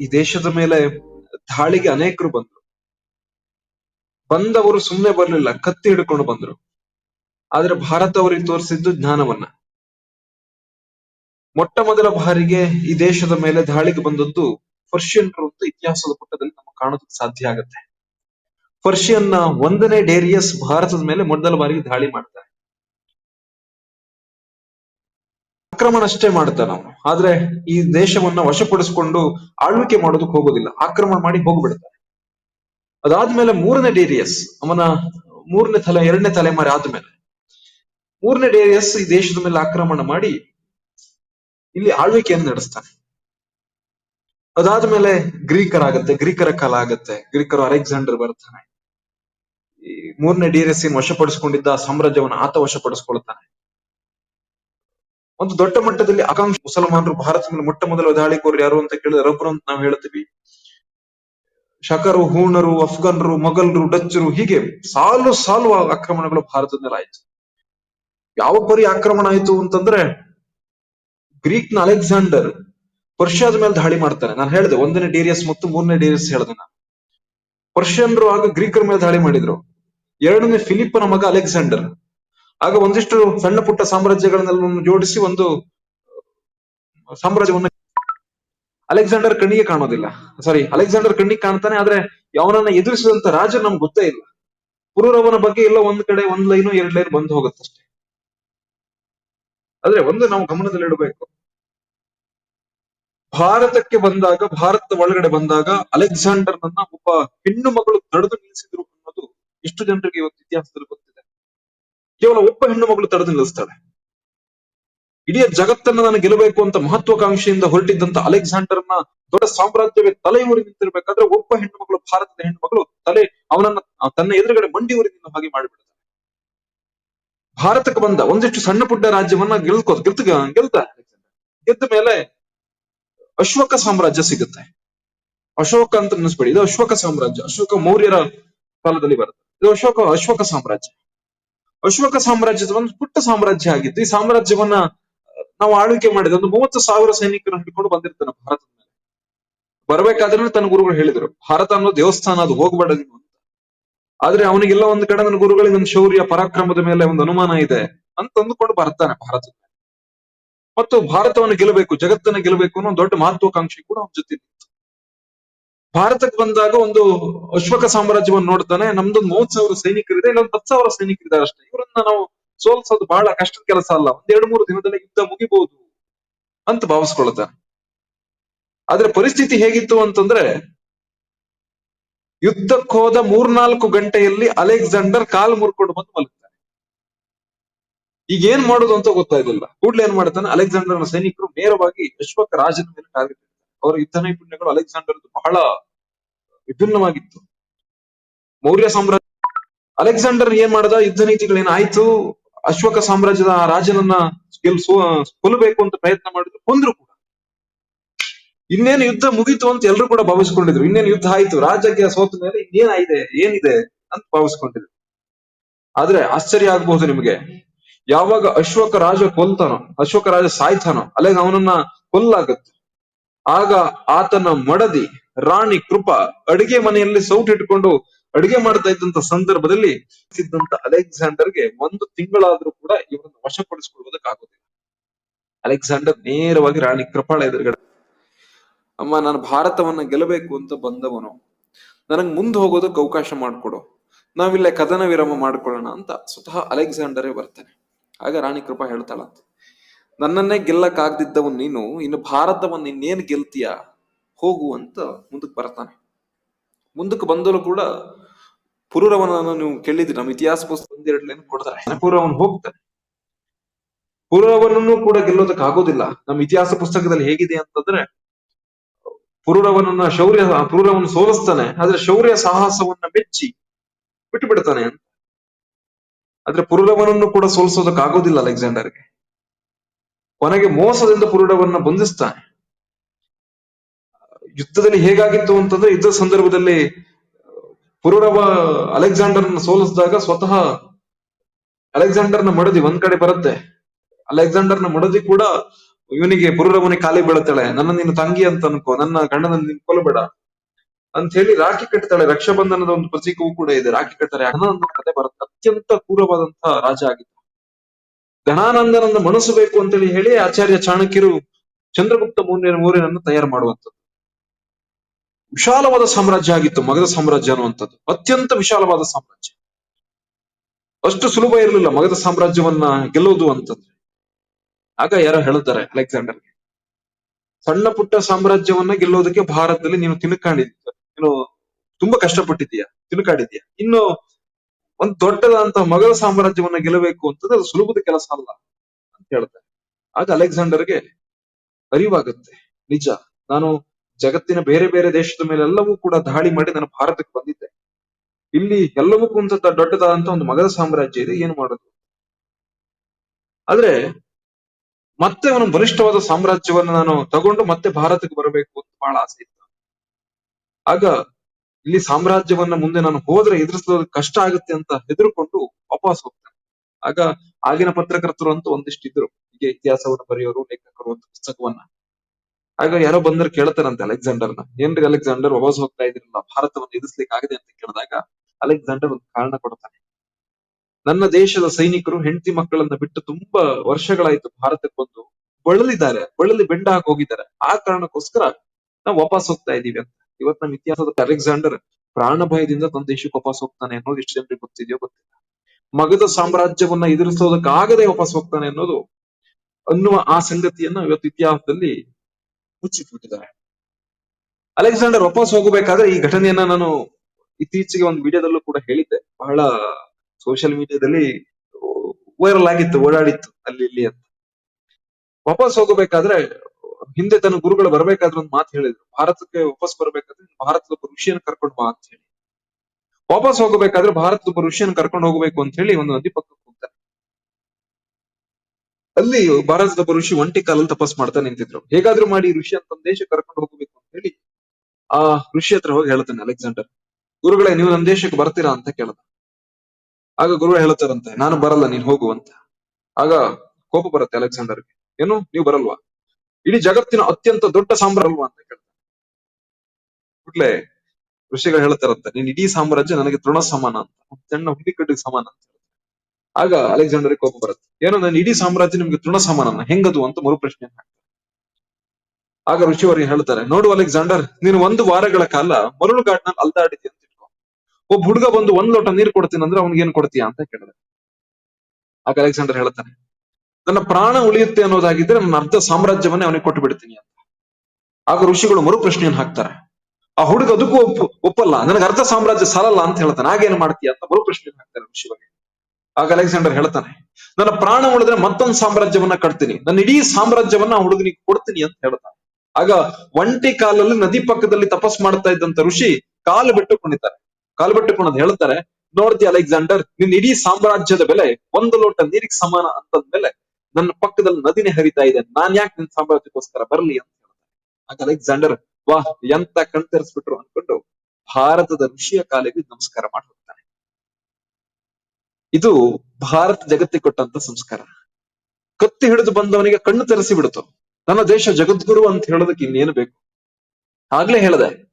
ಈ ದೇಶದ ಮೇಲೆ ದಾಳಿಗೆ ಅನೇಕರು ಬಂದ್ರು. ಬಂದವರು ಸುಮ್ಮನೆ ಬರ್ಲಿಲ್ಲ, ಕತ್ತಿ ಹಿಡ್ಕೊಂಡು ಬಂದ್ರು. ಆದ್ರೆ ಭಾರತ ಅವರಿಗೆ ತೋರಿಸಿದ್ದು ಜ್ಞಾನವನ್ನ. ಮೊಟ್ಟ ಮೊದಲ ಬಾರಿಗೆ ಈ ದೇಶದ ಮೇಲೆ ದಾಳಿಗೆ ಬಂದದ್ದು ಪರ್ಷಿಯನ್ರು ಅಂತ ಇತಿಹಾಸದ ಪುಟದಲ್ಲಿ ನಮಗೆ ಕಾಣೋದಕ್ಕೆ ಸಾಧ್ಯ ಆಗುತ್ತೆ. ಪರ್ಷಿಯನ್ನ ಒಂದನೇ ಡೇರಿಯಸ್ ಭಾರತದ ಮೇಲೆ ಮೊದಲ ಬಾರಿಗೆ ದಾಳಿ ಮಾಡ್ತಾನೆ ಆಕ್ರಮಣ ಅಷ್ಟೇ ಮಾಡ್ತಾನ ಆದ್ರೆ ಈ ದೇಶವನ್ನ ವಶಪಡಿಸಿಕೊಂಡು ಆಳ್ವಿಕೆ ಮಾಡೋದಕ್ಕೆ ಹೋಗೋದಿಲ್ಲ. ಆಕ್ರಮಣ ಮಾಡಿ ಹೋಗ್ಬಿಡ್ತಾನೆ ಅದಾದ್ಮೇಲೆ ಮೂರನೇ ಡೇರಿಯಸ್, ಅವನ ಮೂರನೇ ತಲೆ, ಎರಡನೇ ತಲೆಮಾರಿ ಆದ್ಮೇಲೆ. ಮೂರನೇ ಡೇರಿಯಸ್ ಈ ದೇಶದ ಮೇಲೆ ಆಕ್ರಮಣ ಮಾಡಿ ಇಲ್ಲಿ ಆಳ್ವಿಕೆಯನ್ನು ನಡೆಸ್ತಾನೆ ಅದಾದ್ಮೇಲೆ ಗ್ರೀಕರಾಗತ್ತೆ, ಗ್ರೀಕರ ಕಾಲ ಆಗತ್ತೆ. ಗ್ರೀಕರು ಅಲೆಕ್ಸಾಂಡರ್ ಬರ್ತಾನೆ ಮೂರನೇ ಡೇರಿಯಸ್ ವಶಪಡಿಸಿಕೊಂಡಿದ್ದ ಸಾಮ್ರಾಜ್ಯವನ್ನು ಆತ ವಶಪಡಿಸಿಕೊಳ್ಳುತ್ತಾನೆ. ಒಂದು ದೊಡ್ಡ ಮಟ್ಟದಲ್ಲಿ ಆಕಾಂಕ್ಷ ಮುಸಲ್ಮಾನರು ಭಾರತ ಮೇಲೆ ಮೊಟ್ಟ ಮೊದಲ ದಾಳಿಕೋರು ಯಾರು ಅಂತ ಕೇಳಿದ್ರೆ ರಬ್ರು ಅಂತ ನಾವು ಹೇಳ್ತೀವಿ. ಶಕರು, ಹೂಣರು, ಅಫ್ಘಾನರು, ಮೊಘಲರು, ಡಚ್ಚರು ಹೀಗೆ ಸಾಲು ಸಾಲು ಆಕ್ರಮಣಗಳು ಭಾರತದ ಮೇಲೆ ಆಯ್ತು. ಯಾವ ಪರಿ ಆಕ್ರಮಣ ಆಯ್ತು ಅಂತಂದ್ರೆ ಗ್ರೀಕ್ನ ಅಲೆಕ್ಸಾಂಡರ್ ಪರ್ಷಿಯಾದ ಮೇಲೆ ದಾಳಿ ಮಾಡ್ತಾನೆ ನಾನು ಹೇಳಿದೆ ಒಂದನೇ ಡೇರಿಯಸ್ ಮತ್ತು ಮೂರನೇ ಡೇರಿಯಸ್ ಹೇಳಿದೆ ನಾನು. ಪರ್ಷಿಯನ್ರು ಆಗ ಗ್ರೀಕರ ಮೇಲೆ ದಾಳಿ ಮಾಡಿದ್ರು. ಎರಡನೇ ಫಿಲಿಪ್ಪನ ಮಗ ಅಲೆಕ್ಸಾಂಡರ್. ಆಗ ಒಂದಿಷ್ಟು ಸಣ್ಣ ಪುಟ್ಟ ಸಾಮ್ರಾಜ್ಯಗಳನ್ನೆಲ್ಲ ಜೋಡಿಸಿ ಒಂದು ಸಾಮ್ರಾಜ್ಯವನ್ನು ಅಲೆಕ್ಸಾಂಡರ್ ಕಣ್ಣಿಗೆ ಕಾಣೋದಿಲ್ಲ. ಸಾರಿ ಅಲೆಕ್ಸಾಂಡರ್ ಕಣ್ಣಿಗೆ ಕಾಣ್ತಾನೆ, ಆದ್ರೆ ಅವನನ್ನ ಎದುರಿಸಿದಂತ ರಾಜ ನಮ್ಗೆ ಗೊತ್ತೇ ಇಲ್ಲ. ಪುರೂರವನ ಬಗ್ಗೆ ಎಲ್ಲ ಒಂದ್ ಕಡೆ ಒಂದ್ ಲೈನು, ಎರಡ್ ಲೈನ್ ಬಂದು ಹೋಗುತ್ತಷ್ಟೆ. ಆದ್ರೆ ಒಂದು ನಾವು ಗಮನದಲ್ಲಿ ಇಡಬೇಕು. ಭಾರತಕ್ಕೆ ಬಂದಾಗ, ಭಾರತದ ಒಳಗಡೆ ಬಂದಾಗ ಅಲೆಕ್ಸಾಂಡರ್ ನನ್ನ ಒಬ್ಬ ಹೆಣ್ಣು ಮಗಳು ತಡೆದು ನಿಲ್ಲಿಸಿದ್ರು. ಎಷ್ಟು ಜನರಿಗೆ ಇವತ್ತು ಇತಿಹಾಸದಲ್ಲಿ ಗೊತ್ತಿದೆ? ಕೇವಲ ಒಬ್ಬ ಹೆಣ್ಣು ಮಗಳು ತಡೆದು ನಿಲ್ಲಿಸ್ತಾಳೆ. ಇಡೀ ಜಗತ್ತನ್ನ ನಾನು ಗೆಲ್ಲಬೇಕು ಅಂತ ಮಹತ್ವಾಕಾಂಕ್ಷೆಯಿಂದ ಹೊರಟಿದ್ದಂತ ಅಲೆಕ್ಸಾಂಡರ್ನ ದೊಡ್ಡ ಸಾಮ್ರಾಜ್ಯವೇ ತಲೆ ಊರಿ ನಿಂತಿರ್ಬೇಕಾದ್ರೆ ಒಬ್ಬ ಹೆಣ್ಣು ಮಗಳು, ಭಾರತದ ಹೆಣ್ಣು ಮಗಳು ತಲೆ, ಅವನನ್ನ, ತನ್ನ ಎದುರುಗಡೆ ಮಂಡಿ ಊರಿ ನಿಲ್ಲೋ ಹಾಗೆ ಮಾಡಿಬಿಡ್ತಾನೆ ಭಾರತಕ್ಕೆ ಬಂದ ಒಂದಿಷ್ಟು ಸಣ್ಣ ಪುಟ್ಟ ರಾಜ್ಯವನ್ನ ಗೆಲ್ಕೋ, ಗೆಲ್ತ ಗೆಲ್ತ ಗೆದ್ದ ಮೇಲೆ ಅಶೋಕ ಸಾಮ್ರಾಜ್ಯ ಸಿಗುತ್ತೆ. ಅಶೋಕ ಅಂತ ನೆನೆಸ್ಬೇಡಿ. ಇದು ಅಶೋಕ ಸಾಮ್ರಾಜ್ಯ, ಅಶೋಕ ಮೌರ್ಯರ ಕಾಲದಲ್ಲಿ ಬರುತ್ತೆ. ಇದು ಅಶೋಕ ಅಶೋಕ ಸಾಮ್ರಾಜ್ಯ. ಅಶೋಕ ಸಾಮ್ರಾಜ್ಯದ ಒಂದು ಪುಟ್ಟ ಸಾಮ್ರಾಜ್ಯ ಆಗಿತ್ತು. ಈ ಸಾಮ್ರಾಜ್ಯವನ್ನ ನಾವು ಆಳ್ವಿಕೆ ಮಾಡಿದ ಒಂದು ಮೂವತ್ತು ಸಾವಿರ ಸೈನಿಕರನ್ನು ಹಿಡ್ಕೊಂಡು ಬಂದಿರ್ತಾನೆ ಭಾರತದ ಮೇಲೆ. ಬರ್ಬೇಕಾದ್ರೆ ತನ್ನ ಗುರುಗಳು ಹೇಳಿದ್ರು, ಭಾರತ ಅನ್ನೋ ದೇವಸ್ಥಾನ ಅದು ಹೋಗ್ಬೇಡ ಅಂತ. ಆದ್ರೆ ಅವನಿಗೆಲ್ಲ ಒಂದ್ ಕಡೆ ನನ್ನ ಗುರುಗಳಿಗೆ ನನ್ನ ಶೌರ್ಯ, ಪರಾಕ್ರಮದ ಮೇಲೆ ಒಂದು ಅನುಮಾನ ಇದೆ ಅಂತ ಅಂದುಕೊಂಡು ಬರ್ತಾನೆ ಭಾರತದ ಮತ್ತು ಭಾರತವನ್ನು ಗೆಲ್ಲಬೇಕು, ಜಗತ್ತನ್ನ ಗೆಲ್ಲಬೇಕು ಅನ್ನೋ ಒಂದು ದೊಡ್ಡ ಮಹತ್ವಾಕಾಂಕ್ಷೆ ಕೂಡ ಅವನ ಜೊತೆ ಭಾರತಕ್ಕೆ ಬಂದಾಗ ಒಂದು ಅಶ್ವಕ ಸಾಮ್ರಾಜ್ಯವನ್ನು ನೋಡ್ತಾನೆ ನಮ್ದೊಂದು ಮೂವತ್ ಸಾವಿರ ಸೈನಿಕರಿದೆ, ಇಲ್ಲೊಂದು ಹತ್ತು ಸಾವಿರ ಸೈನಿಕರಿದ್ದಾರೆ ಅಷ್ಟೇ. ಇವರನ್ನ ನಾವು ಸೋಲ್ಸೋದು ಬಹಳ ಕಷ್ಟದ ಕೆಲಸ ಅಲ್ಲ, ಒಂದ್ ಎರಡು ಮೂರು ದಿನದಲ್ಲಿ ಯುದ್ಧ ಮುಗಿಬಹುದು ಅಂತ ಭಾವಿಸ್ಕೊಳ್ತಾನೆ. ಆದ್ರೆ ಪರಿಸ್ಥಿತಿ ಹೇಗಿತ್ತು ಅಂತಂದ್ರೆ, ಯುದ್ಧಕ್ಕೆ ಹೋದ ಮೂರ್ನಾಲ್ಕು ಗಂಟೆಯಲ್ಲಿ ಅಲೆಕ್ಸಾಂಡರ್ ಕಾಲ್ ಮುರ್ಕೊಂಡು ಬಂದು ಮಲಗ್ತಾನೆ. ಈಗ ಏನ್ ಮಾಡೋದು ಅಂತ ಗೊತ್ತಾಯ್ತಿಲ್ಲ ಕೂಡ್ಲೆ ಏನ್ ಮಾಡ್ತಾನೆ, ಅಲೆಕ್ಸಾಂಡರ್ನ ಸೈನಿಕರು ನೇರವಾಗಿ ಅಶ್ವಕ ರಾಜನ ಮೇಲೆ ಟಾರ್ಗೆಟ್ ಅವರ ಯುದ್ಧ ನೈಪುಣ್ಯಗಳು ಅಲೆಕ್ಸಾಂಡರ್ ಬಹಳ ವಿಭಿನ್ನವಾಗಿತ್ತು. ಮೌರ್ಯ ಸಾಮ್ರಾಜ್ಯ ಅಲೆಕ್ಸಾಂಡರ್ ಏನ್ ಮಾಡದ? ಯುದ್ಧ ನೀತಿಗಳೇನಾಯ್ತು ಅಶ್ವಕ ಸಾಮ್ರಾಜ್ಯದ ಆ ರಾಜನನ್ನ ಗೆಲ್ಸು ಕೊಲ್ಲಬೇಕು ಅಂತ ಪ್ರಯತ್ನ ಮಾಡಿದ್ರು, ಕೊಂದ್ರು ಕೂಡ. ಇನ್ನೇನು ಯುದ್ಧ ಮುಗಿತು ಅಂತ ಎಲ್ಲರೂ ಕೂಡ ಭಾವಿಸ್ಕೊಂಡಿದ್ರು. ಇನ್ನೇನು ಯುದ್ಧ ಆಯ್ತು? ರಾಜ್ಯ ಸೋತ ಮೇಲೆ ಇನ್ನೇನಾಗಿದೆ? ಏನಿದೆ ಅಂತ ಭಾವಿಸ್ಕೊಂಡಿದ್ರು. ಆದ್ರೆ ಆಶ್ಚರ್ಯ ಆಗ್ಬಹುದು ನಿಮಗೆ. ಯಾವಾಗ ಅಶ್ವಕ ರಾಜ ಕೊಲ್ತಾನೋ, ಅಶ್ವಕ ರಾಜ ಸಾಯ್ತಾನೋ ಅಲ್ಲೇ ಅವನನ್ನ ಕೊಲ್ಲಾಗತ್ತೆ. ಆಗ ಆತನ ಮಡದಿ ರಾಣಿ ಕೃಪಾ ಅಡಿಗೆ ಮನೆಯಲ್ಲಿ ಸೌಟಿಟ್ಕೊಂಡು ಅಡಿಗೆ ಮಾಡ್ತಾ ಇದ್ದಂತ ಸಂದರ್ಭದಲ್ಲಿ ಇದ್ದಂತ ಅಲೆಕ್ಸಾಂಡರ್ಗೆ ಒಂದು ತಿಂಗಳಾದ್ರೂ ಕೂಡ ಇವರನ್ನು ವಶಪಡಿಸಿಕೊಳ್ಳುವುದಕ್ಕಾಗೋದಿಲ್ಲ ಅಲೆಕ್ಸಾಂಡರ್ ನೇರವಾಗಿ ರಾಣಿ ಕೃಪಾಳ ಎದುರುಗಡೆ ಅಮ್ಮ, ನಾನು ಭಾರತವನ್ನ ಗೆಲ್ಲಬೇಕು ಅಂತ ಬಂದವನು. ನನಗ್ ಮುಂದೆ ಹೋಗೋದಕ್ಕೆ ಅವಕಾಶ ಮಾಡಿಕೊಡು. ನಾವಿಲ್ಲೇ ಕದನ ವಿರಾಮ ಮಾಡ್ಕೊಳ್ಳೋಣ ಅಂತ ಸ್ವತಃ ಅಲೆಕ್ಸಾಂಡರೇ ಬರ್ತಾನೆ. ಆಗ ರಾಣಿ ಕೃಪಾ ಹೇಳ್ತಾಳಂತೆ ನನ್ನನ್ನೇ ಗೆಲ್ಲಕ್ ಆಗ್ದಿದ್ದವನ್ ನೀನು, ಇನ್ನು ಭಾರತವನ್ನು ಇನ್ನೇನು ಗೆಲ್ತೀಯ? ಹೋಗು ಅಂತ ಮುಂದಕ್ಕೆ ಬರ್ತಾನೆ. ಮುಂದಕ್ಕೆ ಬಂದಲು ಕೂಡ ಪುರೂರವನನ್ನು ನೀವು ಕೇಳಿದ್ರಿ ನಮ್ಮ ಇತಿಹಾಸ ಪುಸ್ತಕ ಒಂದೆರಡು ಕೊಡ್ತಾರೆ. ಪುರವನ್ ಹೋಗ್ತಾನೆ. ಪುರವನನ್ನು ಕೂಡ ಗೆಲ್ಲೋದಕ್ಕೆ ಆಗೋದಿಲ್ಲ. ನಮ್ಮ ಇತಿಹಾಸ ಪುಸ್ತಕದಲ್ಲಿ ಹೇಗಿದೆ ಅಂತಂದ್ರೆ, ಪುರೂರವನನ್ನ ಶೌರ್ಯ ಪುರೂರವನ್ನು ಸೋಲಿಸ್ತಾನೆ, ಆದ್ರೆ ಶೌರ್ಯ ಸಾಹಸವನ್ನ ಮೆಚ್ಚಿ ಬಿಟ್ಟು ಬಿಡ್ತಾನೆ ಅಂತ. ಆದ್ರೆ ಪುರುರವನನ್ನು ಕೂಡ ಸೋಲಿಸೋದಕ್ಕೆ ಆಗೋದಿಲ್ಲ ಅಲೆಕ್ಸಾಂಡರ್ಗೆ. ಕೊನೆಗೆ ಮೋಸದಿಂದ ಪುರುಡವನ್ನ ಬಂಧಿಸ್ತಾನೆ. ಯುದ್ಧದಲ್ಲಿ ಹೇಗಾಗಿತ್ತು ಅಂತಂದ್ರೆ ಯುದ್ಧ ಸಂದರ್ಭದಲ್ಲಿ ಪುರುಡವ ಅಲೆಕ್ಸಾಂಡರ್ನ ಸೋಲಿಸಿದಾಗ ಸ್ವತಃ ಅಲೆಕ್ಸಾಂಡರ್ನ ಮಡದಿ ಒಂದ್ ಕಡೆ ಬರುತ್ತೆ. ಅಲೆಕ್ಸಾಂಡರ್ನ ಮಡದಿ ಕೂಡ ಇವನಿಗೆ ಪುರುರವನಿ ಖಾಲಿ ಬೀಳುತ್ತಾಳೆ. ನನ್ನ ನೀನು ತಂಗಿ ಅಂತ ಅನ್ಕೋ, ನನ್ನ ಗಂಡನ ನೀನು ಕೊಲ್ಲಬೇಡ ಅಂತ ಹೇಳಿ ರಾಖಿ ಕಟ್ತಾಳೆ. ರಕ್ಷಾಬಂಧನದ ಒಂದು ಪ್ರತೀಕವೂ ಕೂಡ ಇದೆ. ರಾಖಿ ಕಟ್ತಾರೆ. ಕಥೆ ಬರುತ್ತೆ. ಅತ್ಯಂತ ಕ್ರೂರವಾದಂತಹ ರಾಜ ಆಗಿದ್ದ ಘನಾನಂದನನ್ನ ಮನಸ್ಸಬೇಕು ಅಂತೇಳಿ ಹೇಳಿ ಆಚಾರ್ಯ ಚಾಣಕ್ಯರು ಚಂದ್ರಗುಪ್ತ ಮೂರ್ಯ ಮೂರ್ಯನನ್ನು ತಯಾರು ಮಾಡುವಂಥದ್ದು. ವಿಶಾಲವಾದ ಸಾಮ್ರಾಜ್ಯ ಆಗಿತ್ತು, ಮಗಧ ಸಾಮ್ರಾಜ್ಯ ಅನ್ನುವಂಥದ್ದು. ಅತ್ಯಂತ ವಿಶಾಲವಾದ ಸಾಮ್ರಾಜ್ಯ. ಅಷ್ಟು ಸುಲಭ ಇರಲಿಲ್ಲ ಮಗಧ ಸಾಮ್ರಾಜ್ಯವನ್ನ ಗೆಲ್ಲೋದು ಅಂತಂದ್ರೆ. ಆಗ ಯಾರೋ ಹೇಳುತ್ತಾರೆ ಅಲೆಕ್ಸಾಂಡರ್ಗೆ, ಸಣ್ಣ ಪುಟ್ಟ ಸಾಮ್ರಾಜ್ಯವನ್ನ ಗೆಲ್ಲೋದಕ್ಕೆ ಭಾರತದಲ್ಲಿ ನೀನು ತಿನ್ಕಾಣಿದ್ಯ ನೀನು ತುಂಬಾ ಕಷ್ಟಪಟ್ಟಿದ್ದೀಯ ತಿನ್ಕಾಡಿದ್ಯಾ ಇನ್ನು ಒಂದ್ ದೊಡ್ಡದಂತ ಮಗಧ ಸಾಮ್ರಾಜ್ಯವನ್ನ ಗೆಲ್ಲಬೇಕು ಅಂತಂದ್ರೆ ಅದು ಸುಲಭದ ಕೆಲಸ ಅಲ್ಲ ಅಂತ ಹೇಳ್ತಾರೆ. ಆಗ ಅಲೆಕ್ಸಾಂಡರ್ಗೆ ಅರಿವಾಗುತ್ತೆ. ನಿಜ, ನಾನು ಜಗತ್ತಿನ ಬೇರೆ ಬೇರೆ ದೇಶದ ಮೇಲೆ ಎಲ್ಲವೂ ಕೂಡ ದಾಳಿ ಮಾಡಿ ನಾನು ಭಾರತಕ್ಕೆ ಬಂದಿದ್ದೆ. ಇಲ್ಲಿ ಎಲ್ಲವಕ್ಕೂ ಒಂದು ದೊಡ್ಡದಾದಂತ ಒಂದು ಮಗದ ಸಾಮ್ರಾಜ್ಯ ಇದೆ, ಏನು ಮಾಡೋದು? ಆದ್ರೆ ಮತ್ತೆ ಅವನು ಬಲಿಷ್ಠವಾದ ಸಾಮ್ರಾಜ್ಯವನ್ನ ನಾನು ತಗೊಂಡು ಮತ್ತೆ ಭಾರತಕ್ಕೆ ಬರಬೇಕು ಅಂತ ಬಹಳ ಆಸೆ ಇತ್ತು. ಆಗ ಇಲ್ಲಿ ಸಾಮ್ರಾಜ್ಯವನ್ನ ಮುಂದೆ ನಾನು ಹೋದ್ರೆ ಎದುರಿಸೋದು ಕಷ್ಟ ಆಗುತ್ತೆ ಅಂತ ಹೆದರ್ಕೊಂಡು ವಾಪಸ್ ಹೋಗ್ತಾನೆ. ಆಗ ಆಗಿನ ಪತ್ರಕರ್ತರು ಅಂತೂ ಒಂದಿಷ್ಟಿದ್ರು ಹೀಗೆ ಇತಿಹಾಸವನ್ನು ಬರೆಯೋರು, ಲೇಖಕರು ಅಂತ ಪುಸ್ತಕವನ್ನ. ಆಗ ಯಾರೋ ಬಂದ್ರೆ ಕೇಳ್ತಾರಂತೆ ಅಲೆಕ್ಸಾಂಡರ್ನ. ಏನ್ರಿ ಅಲೆಕ್ಸಾಂಡರ್, ವಾಪಸ್ ಹೋಗ್ತಾ ಇದ್ರಲ್ಲ ಭಾರತವನ್ನು ಎದುರಿಸ್ಲಿಕ್ಕೆ ಆಗದೆ ಅಂತ ಕೇಳಿದಾಗ ಅಲೆಕ್ಸಾಂಡರ್ ಒಂದು ಕಾರಣ ಕೊಡ್ತಾನೆ. ನನ್ನ ದೇಶದ ಸೈನಿಕರು, ಹೆಂಡತಿ ಮಕ್ಕಳನ್ನ ಬಿಟ್ಟು ತುಂಬಾ ವರ್ಷಗಳಾಯ್ತು ಭಾರತಕ್ಕೆ ಬಂದು, ಬಳಲಿದ್ದಾರೆ, ಬಳಲಿ ಬೆಂಡ ಹಾಕಿ ಹೋಗಿದ್ದಾರೆ. ಆ ಕಾರಣಕ್ಕೋಸ್ಕರ ನಾವು ವಾಪಸ್ ಹೋಗ್ತಾ ಇದೀವಿ ಅಂತ. ಇವತ್ತು ನಮ್ಮ ಇತಿಹಾಸದ ಅಲೆಕ್ಸಾಂಡರ್ ಪ್ರಾಣ ಭಯದಿಂದ ತನ್ನ ದೇಶಕ್ಕೆ ವಾಪಸ್ ಹೋಗ್ತಾನೆ ಅನ್ನೋದು ಎಷ್ಟು ಜನರಿಗೆ ಗೊತ್ತಿದೆಯೋ ಗೊತ್ತಿಲ್ಲ. ಮಗದ ಸಾಮ್ರಾಜ್ಯವನ್ನ ಎದುರಿಸೋದಕ್ಕಾಗದೆ ವಾಪಸ್ ಹೋಗ್ತಾನೆ ಅನ್ನೋದು ಅನ್ನುವ ಆ ಸಂಗತಿಯನ್ನ ಇವತ್ತು ಇತಿಹಾಸದಲ್ಲಿ ಮುಚ್ಚಿಟ್ಬಿಟ್ಟಿದ್ದಾರೆ. ಅಲೆಕ್ಸಾಂಡರ್ ವಾಪಸ್ ಹೋಗಬೇಕಾದ್ರೆ ಈ ಘಟನೆಯನ್ನ ನಾನು ಇತ್ತೀಚೆಗೆ ಒಂದು ವಿಡಿಯೋದಲ್ಲೂ ಕೂಡ ಹೇಳಿದ್ದೆ. ಬಹಳ ಸೋಷಿಯಲ್ ಮೀಡಿಯಾದಲ್ಲಿ ವೈರಲ್ ಆಗಿತ್ತು, ಓಡಾಡಿತ್ತು ಅಲ್ಲಿ ಇಲ್ಲಿ ಅಂತ. ವಾಪಸ್ ಹೋಗಬೇಕಾದ್ರೆ ಹಿಂದೆ ತನ್ನ ಗುರುಗಳು ಬರಬೇಕಾದ್ರೆ ಒಂದು ಮಾತು ಹೇಳಿದ್ರು. ಭಾರತಕ್ಕೆ ವಾಪಸ್ ಬರ್ಬೇಕಾದ್ರೆ ಭಾರತದ ಒಬ್ಬ ಋಷಿಯನ್ನು ಕರ್ಕೊಂಡು ಬಾ ಅಂತ ಹೇಳಿ. ವಾಪಸ್ ಹೋಗಬೇಕಾದ್ರೆ ಭಾರತದ ಒಬ್ಬ ಋಷಿಯನ್ನು ಕರ್ಕೊಂಡು ಹೋಗಬೇಕು ಅಂತ ಹೇಳಿ ಒಂದು ನದಿ ಪಕ್ಕಕ್ಕೆ ಹೋಗ್ತಾರೆ ಅಲ್ಲಿ ಭಾರತದ ಒಬ್ಬ ಋಷಿ ಒಂಟಿ ಕಾಲಲ್ಲಿ ತಪಸ್ ಮಾಡ್ತಾ ನಿಂತಿದ್ರು. ಹೇಗಾದ್ರೂ ಮಾಡಿ ಋಷಿ ಅಂತ ದೇಶಕ್ಕೆ ಕರ್ಕೊಂಡು ಹೋಗಬೇಕು ಅಂತ ಹೇಳಿ ಆ ಋಷಿ ಹತ್ರ ಹೋಗಿ ಹೇಳ್ತಾನೆ ಅಲೆಕ್ಸಾಂಡರ್, ಗುರುಗಳೇ, ನೀವು ನಮ್ಮ ದೇಶಕ್ಕೆ ಬರ್ತೀರಾ ಅಂತ ಕೇಳ್ದ. ಆಗ ಗುರು ಹೇಳ್ತಾರಂತೆ, ನಾನು ಬರಲ್ಲ, ನೀನ್ ಹೋಗು ಅಂತ. ಆಗ ಕೋಪ ಬರುತ್ತೆ ಅಲೆಕ್ಸಾಂಡರ್ಗೆ, ಏನು, ನೀವು ಬರಲ್ವಾ? ಇಡೀ ಜಗತ್ತಿನ ಅತ್ಯಂತ ದೊಡ್ಡ ಸಾಮ್ರಾಜ್ಯ ಅಂತ ಕೇಳ್ತಾರೆ. ಕೂಡ್ಲೆ ಋಷಿಗಳು ಹೇಳ್ತಾರಂತೆ, ನೀನ್ ಇಡೀ ಸಾಮ್ರಾಜ್ಯ ನನಗೆ ತೃಣ ಸಮಾನ ಅಂತ ಸಣ್ಣ ಹುಲಿ ಕಡ್ಡಿಗೆ ಸಮಾನ ಅಂತ. ಆಗ ಅಲೆಕ್ಸಾಂಡರ್ ಕೋಪ ಬರುತ್ತೆ. ಏನೋ ನನ್ನ ಇಡೀ ಸಾಮ್ರಾಜ್ಯ ನಿಮ್ಗೆ ತೃಣ ಸಮಾನ ಹೆಂಗದು ಅಂತ ಮರು ಪ್ರಶ್ನೆ ಆಗ ಋಷಿವರಿಗೆ ಹೇಳ್ತಾರೆ, ನೋಡು ಅಲೆಕ್ಸಾಂಡರ್, ನೀನು ಒಂದು ವಾರಗಳ ಕಾಲ ಮರಳು ಘಾಟ್ನಲ್ಲಿ ಅಲ್ದಾಡಿದ್ಯ ಅಂತ ಒಬ್ಬ ಹುಡುಗ ಬಂದು ಒಂದ್ ಲೋಟ ನೀರು ಕೊಡ್ತೀನಿ ಅಂದ್ರೆ ಅವ್ನಿಗೆ ಏನ್ ಕೊಡ್ತೀಯಾ ಅಂತ ಕೇಳಿದೆ ಆಗ ಅಲೆಕ್ಸಾಂಡರ್ ಹೇಳ್ತಾನೆ ನನ್ನ ಪ್ರಾಣ ಉಳಿಯುತ್ತೆ ಅನ್ನೋದಾಗಿದ್ರೆ ನನ್ನ ಅರ್ಧ ಸಾಮ್ರಾಜ್ಯವನ್ನೇ ಅವನಿಗೆ ಕೊಟ್ಟು ಬಿಡ್ತೀನಿ ಅಂತ. ಆಗ ಋಷಿಗಳು ಮರು ಪ್ರಶ್ನೆಯನ್ನು ಹಾಕ್ತಾರೆ. ಆ ಹುಡುಗ ಅದಕ್ಕೂ ಒಪ್ಪು, ಒಪ್ಪಲ್ಲ. ನನಗೆ ಅರ್ಧ ಸಾಮ್ರಾಜ್ಯ ಸಾಲಲ್ಲ ಅಂತ ಹೇಳ್ತಾನೆ. ಆಗೇನ್ ಮಾಡ್ತೀಯ ಅಂತ ಮರು ಪ್ರಶ್ನೆ ಹಾಕ್ತಾರೆ ಬಗ್ಗೆ ಆಗ ಅಲೆಕ್ಸಾಂಡರ್ ಹೇಳ್ತಾನೆ, ನನ್ನ ಪ್ರಾಣ ಉಳಿದ್ರೆ ಮತ್ತೊಂದು ಸಾಮ್ರಾಜ್ಯವನ್ನ ಕಟ್ತೀನಿ. ನನ್ನ ಇಡೀ ಸಾಮ್ರಾಜ್ಯವನ್ನ ಆ ಹುಡುಗನಿಗೆ ಕೊಡ್ತೀನಿ ಅಂತ ಹೇಳ್ತಾನೆ. ಆಗ ಒಂಟಿ ಕಾಲಲ್ಲಿ ನದಿ ಪಕ್ಕದಲ್ಲಿ ತಪಸ್ ಮಾಡ್ತಾ ಇದ್ದಂತ ಋಷಿ ಕಾಲು ಬಿಟ್ಟುಕೊಂಡಿದ್ದಾರೆ ಕಾಲು ಬಿಟ್ಟುಕೊಂಡು ಹೇಳ್ತಾರೆ ನೋಡ್ತಿ ಅಲೆಕ್ಸಾಂಡರ್ ನಿನ್ ಇಡೀ ಸಾಮ್ರಾಜ್ಯದ ಬೆಲೆ ಒಂದು ಲೋಟ ನೀರಿಗೆ ಸಮಾನ ಅಂತಂದ್ಮೇಲೆ ನನ್ನ ಪಕ್ಕದಲ್ಲಿ ನದಿನೇ ಹರಿತಾ ಇದೆ. ನಾನ್ ಯಾಕೆ ನಿನ್ ಸಾಮ್ರಾಜ್ಯಕ್ಕೋಸ್ಕರ ಬರ್ಲಿ ಅಂತ ಹೇಳ್ತಾರೆ ಆಗ ಅಲೆಕ್ಸಾಂಡರ್, ವಾಹ್, ಎಂತ ಕಣ್ತರಿಸ್ಬಿಟ್ರು ಅನ್ಕೊಂಡು ಭಾರತದ ಋಷಿಯ ಕಾಲಿಗೆ ನಮಸ್ಕಾರ ಮಾಡಿ ಹೋಗ್ತಾನೆ. ಇದು ಭಾರತ ಜಗತ್ತಿಗೆ ಕೊಟ್ಟಂತ ಸಂಸ್ಕಾರ. ಕತ್ತಿ ಹಿಡಿದು ಬಂದವನಿಗೆ ಕಣ್ಣು ತರಿಸಿ ಬಿಡ್ತು. ನನ್ನ ದೇಶ ಜಗದ್ಗುರು ಅಂತ ಹೇಳೋದಕ್ಕೆ ಇನ್ನೇನು ಬೇಕು? ಆಗ್ಲೇ ಹೇಳ್ದೆ